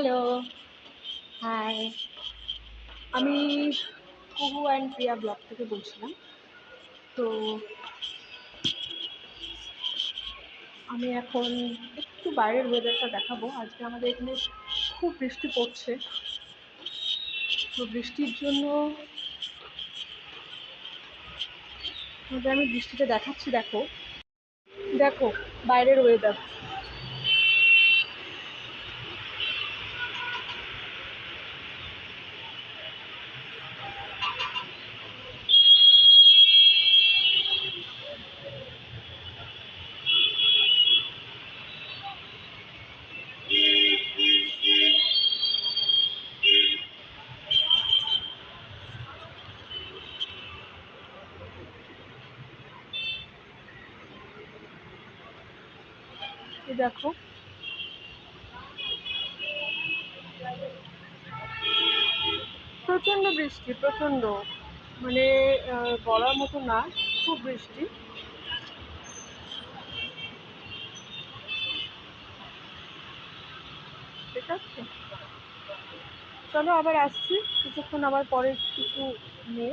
Hello hi আমি কুহু and Priya blog থেকে বলছিলাম। তো আমি এখন একটু বাইরের ওয়েদারটা দেখাবো। আজকে আমাদের এখানে খুব বৃষ্টি পড়ছে। তো বৃষ্টির জন্য আমি বৃষ্টিটা দেখাচ্ছি দেখো। দেখো বাইরের ওয়েদার এই দেখো। প্রচণ্ড বৃষ্টি, প্রচণ্ড। মানে বলার মতো না, খুব বৃষ্টি। ঠিক আছে? চলো আবার আসছি, কিছুক্ষণ আবার পরে কিছু নিয়ে